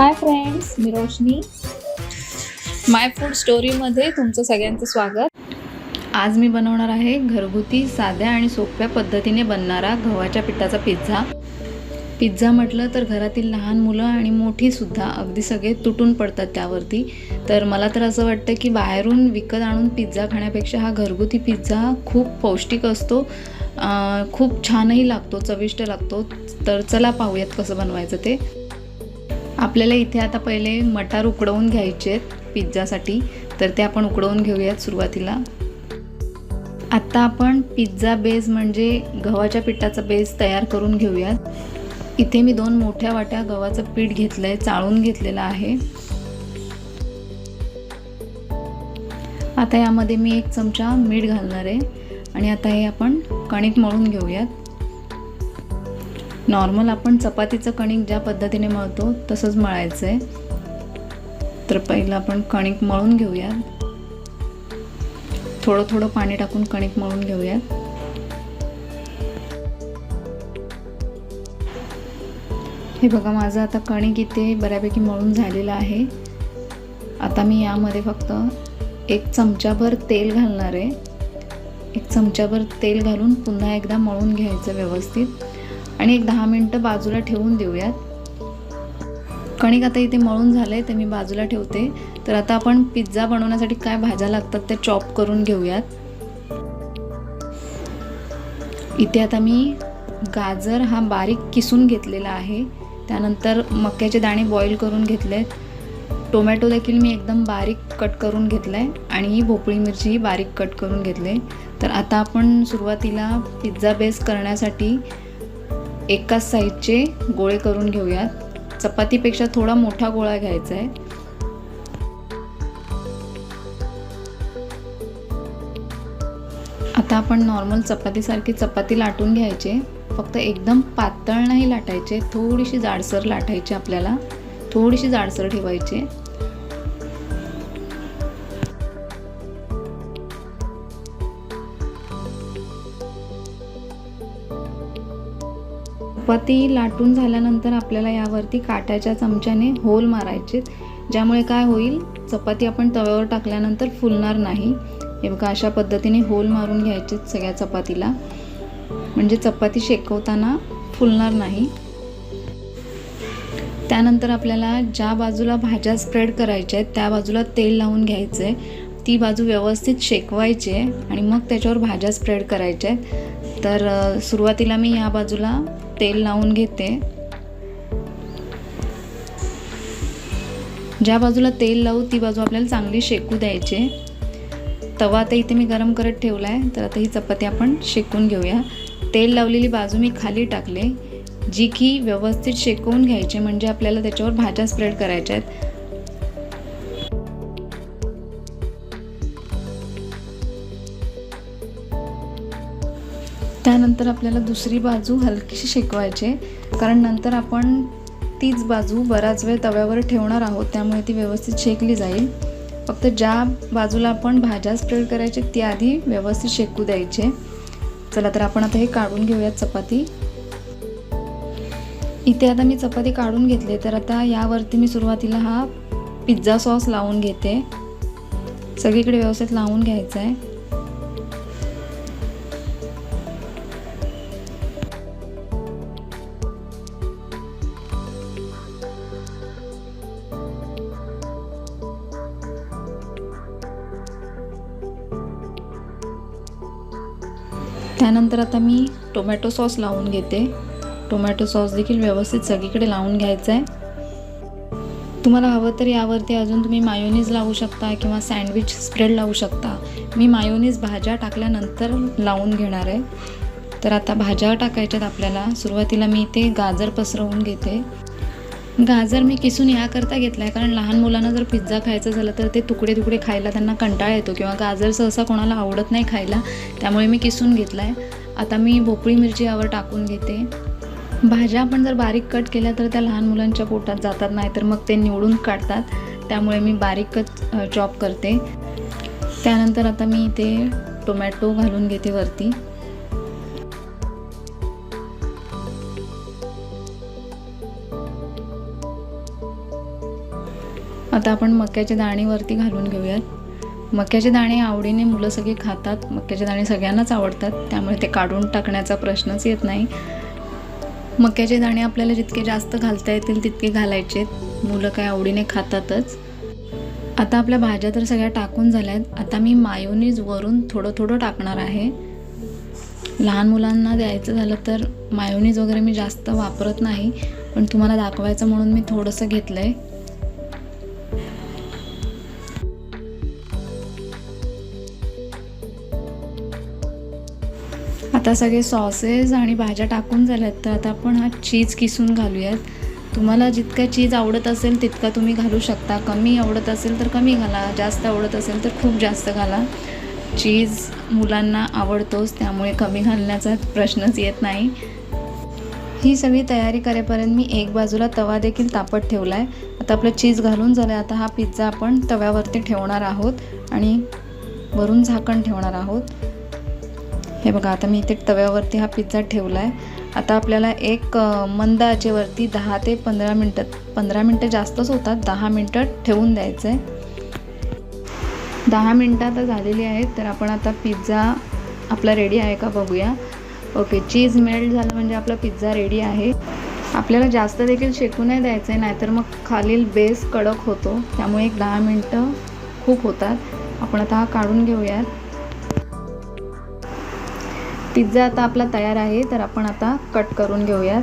Hi friends मी रोशनी. माय food स्टोरीमध्ये तुमचं सगळ्यांचं स्वागत. आज मी बनवणार आहे घरगुती साध्या आणि सोप्या पद्धतीने बनणारा गव्हाच्या पिठाचा पिझ्झा. पिझ्झा म्हटलं तर घरातील लहान मुलं आणि मोठीसुद्धा अगदी सगळे तुटून पडतात त्यावरती. तर मला तर असं वाटतं की बाहेरून विकत आणून पिझ्झा खाण्यापेक्षा हा घरगुती पिझ्झा खूप पौष्टिक असतो. खूप छानही लागतो चविष्ट लागतो. तर चला पाहूयात कसं बनवायचं ते. आपल्याला इथे आता पहिले मटार उकडवून घ्यायचे आहेत पिझ्झासाठी. तर ते आपण उकडवून घेऊयात सुरुवातीला. आत्ता आपण पिझ्झा बेस म्हणजे गव्हाच्या पिठाचा बेस तयार करून घेऊयात. इथे मी दोन मोठ्या वाट्या गव्हाचं पीठ घेतलं आहे चाळून घेतलेलं आहे. आता यामध्ये मी एक चमचा मीठ घालणार आहे. आणि आता हे आपण कणिक मळून घेऊयात. नॉर्मल आपण चपातीचं कणिक ज्या पद्धतीने मळतो तसंच मळायचं आहे तर पहिलं आपण कणिक मळून घेऊयात. थोडं थोडं पाणी टाकून कणिक मळून घेऊयात. हे बघा माझं आता कणिक इथे बऱ्यापैकी मळून झालेलं आहे. आता मी यामध्ये फक्त एक चमचाभर तेल घालणार आहे. एक चमचाभर तेल घालून पुन्हा एकदा मळून घ्यायचं व्यवस्थित. आणि एक दहा मिनटं बाजूला ठेवून देऊयात. कणिक आता इथे मळून झालं आहे ते मी बाजूला ठेवते. तर आता आपण पिझ्झा बनवण्यासाठी काय भाज्या लागतात ते चॉप करून घेऊयात. इथे आता मी गाजर हा बारीक किसून घेतलेला आहे. त्यानंतर मक्याचे दाणे बॉईल करून घेतले टोमॅटो देखील मी एकदम बारीक कट करून घेतला आहे आणि भोपळी मिरचीही बारीक कट करून घेतले. तर आता आपण सुरुवातीला पिझ्झा बेस करण्यासाठी एकाच साईजचे गोळे करून घेऊयात. चपातीपेक्षा थोडा मोठा गोळा घ्यायचा आहे. आता आपण नॉर्मल चपातीसारखी चपाती लाटून घ्यायचे. फक्त एकदम पातळ नाही लाटायचे थोडीशी जाडसर लाटायची आपल्याला. थोडीशी जाडसर ठेवायची. चपाती लाटून झाल्यानंतर आपल्याला यावरती काट्याच्या चमच्याने होल मारायचे. ज्यामुळे काय होईल? चपाती आपण तव्यावर टाकल्यानंतर फुलणार नाही. हे बघा अशा पद्धतीने होल मारून घ्यायचे सगळ्या चपातीला. म्हणजे चपाती शेकवताना फुलणार नाही. त्यानंतर आपल्याला ज्या बाजूला भाज्या स्प्रेड करायच्या आहेत त्या बाजूला तेल लावून घ्यायचं. आहे ती बाजू व्यवस्थित शेकवायची आहे आणि मग त्याच्यावर भाज्या स्प्रेड करायच्या आहेत. तर सुरुवातीला मी या बाजूला तेल लावून घेते. ज्या बाजूला तेल लावू ती बाजू आपल्याला चांगली शेकू द्यायची. तवा आता इथे मी गरम करत ठेवला आहे तर आता ही चपाती आपण शेकून घेऊया. तेल लावलेली बाजू मी खाली टाकले. जी की व्यवस्थित शेकवून घ्यायचे म्हणजे आपल्याला त्याच्यावर भाज्या स्प्रेड करायच्या आहेत. त्यानंतर आपल्याला दुसरी बाजू हलकीशी शेकवायची कारण नंतर आपण तीच बाजू बराच वेळ तव्यावर ठेवणार आहोत त्यामुळे ती व्यवस्थित शेकली जाईल. फक्त ज्या बाजूला आपण भाज्या स्प्रेड करायचे ती आधी व्यवस्थित शेकू द्यायचे. चला तर आपण आता हे काढून घेऊयात चपाती. इथे आता मी चपाती काढून घेतले तर आता यावरती मी सुरुवातीला हा पिझ्झा सॉस लावून घेते. सगळीकडे व्यवस्थित लावून घ्यायचा आहे त्यानंतर आता मी टोमॅटो सॉस लावून घेते. टोमॅटो सॉस देखील व्यवस्थित सगळीकडे लावून घ्यायचं आहे तुम्हाला हवं तर यावरती अजून तुम्ही मायोनीज लावू शकता किंवा सँडविच स्प्रेड लावू शकता. मी मायोनीज भाज्या टाकल्यानंतर लावून घेणार आहे. तर आता भाज्या टाकायच्यात आपल्याला. सुरुवातीला मी इथे गाजर पसरवून घेते. गाजर मी किसून याकरता घेतला आहे कारण लहान मुलांना जर पिझ्झा खायचा झाला तर ते तुकडे तुकडे खायला त्यांना कंटाळा येतो किंवा गाजर सहसा कोणाला आवडत नाही खायला त्यामुळे मी किसून घेतला आहे आता मी भोपळी मिरची यावर टाकून घेते. भाज्या आपण जर बारीक कट केल्या तर त्या लहान मुलांच्या पोटात जातात नाही तर मग ते निवडून काढतात. त्यामुळे मी बारीकच चॉप करते. त्यानंतर आता मी इथे टोमॅटो घालून घेते वरती. आता आपण मक्याचे दाणे वरती घालून घेऊयात. मक्याचे दाणे आवडीने मुलं सगळी खातात. मक्याचे दाणे सगळ्यांनाच आवडतात. त्यामुळे ते काढून टाकण्याचा प्रश्नच येत नाही. मक्याचे दाणे आपल्याला जितके जास्त घालता येतील तितके घालायचे. मुलं काय आवडीने खातातच. आता आपल्या भाज्या तर सगळ्या टाकून झाल्या आहेत आता मी मायोनीज वरून थोडं थोडं टाकणार आहे. लहान मुलांना द्यायचं झालं तर मायोनीज वगैरे मी जास्त वापरत नाही. पण तुम्हाला दाखवायचं म्हणून मी थोडंसं घेतलं आहे आता सगळे सॉसेस आणि भाज्या टाकून झाल्यात तर आता आपण हा चीज किसून घालूयात. तुम्हाला जितका चीज आवडत असेल तितका तुम्ही घालू शकता. कमी आवडत असेल तर कमी घाला जास्त आवडत असेल तर खूप जास्त घाला. चीज मुलांना आवडतोच त्यामुळे कमी घालण्याचा प्रश्नच येत नाही. ही सगळी तयारी करेपर्यंत मी एक बाजूला तवा देखील तापत ठेवला आहे आता आपलं चीज घालून झालं आता हा पिझ्झा आपण तव्यावरती ठेवणार आहोत आणि वरून झाकण ठेवणार आहोत. हे बघा आता मी इथे तव्यावरती हा पिझ्झा ठेवला आहे आता आपल्याला एक मंद आचेवरती दहा ते पंधरा मिनटं पंधरा मिनटं जास्तच होतात. दहा मिनटं ठेवून द्यायचं आहे दहा मिनटं आता झालेली आहेत तर आपण आता पिझ्झा आपला रेडी आहे का बघूया. ओके चीज मेल्ट झालं म्हणजे आपला पिझ्झा रेडी आहे. आपल्याला जास्त देखील शेकू नाही द्यायचं आहे नाहीतर मग खालील बेस कडक होतो. त्यामुळे एक दहा मिनटं खूप होतात. आपण आता हा काढून घेऊयात. पिझ्झा आता आपला तयार आहे तर आपण आता कट करून घेऊयात.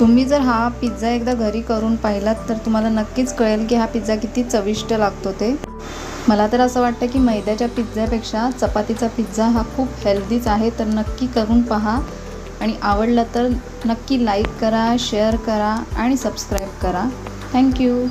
तुम्ही जर हा पिझ्झा एकदा घरी करून पाहिलात तर तुम्हाला नक्कीच कळेल की हा पिझ्झा किती चविष्ट लागतो ते. मला तर असं वाटतं की मैद्याच्या पिझ्झ्यापेक्षा चपातीचा पिझ्झा हा खूप हेल्दीच आहे तर नक्की करून पहा. आणि आवडलं तर नक्की लाईक करा शेअर करा आणि सबस्क्राईब करा. थँक्यू